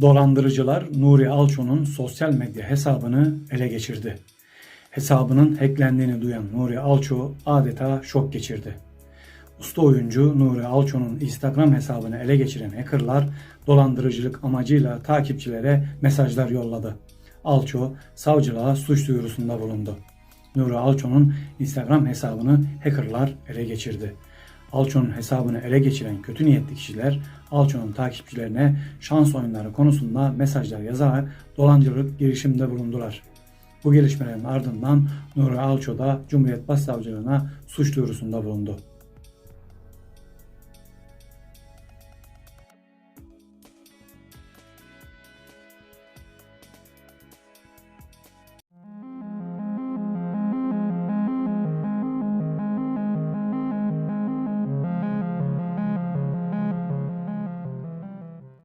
Dolandırıcılar Nuri Alço'nun sosyal medya hesabını ele geçirdi. Hesabının hacklendiğini duyan Nuri Alço adeta şok geçirdi. Usta oyuncu Nuri Alço'nun Instagram hesabını ele geçiren hackerlar dolandırıcılık amacıyla takipçilere mesajlar yolladı. Alço savcılığa suç duyurusunda bulundu. Nuri Alço'nun Instagram hesabını hackerlar ele geçirdi. Alço'nun hesabını ele geçiren kötü niyetli kişiler Alço'nun takipçilerine şans oyunları konusunda mesajlar yazarak dolandırıcılık girişiminde bulundular. Bu gelişmelerin ardından Nuri Alço da Cumhuriyet Başsavcılığına suç duyurusunda bulundu.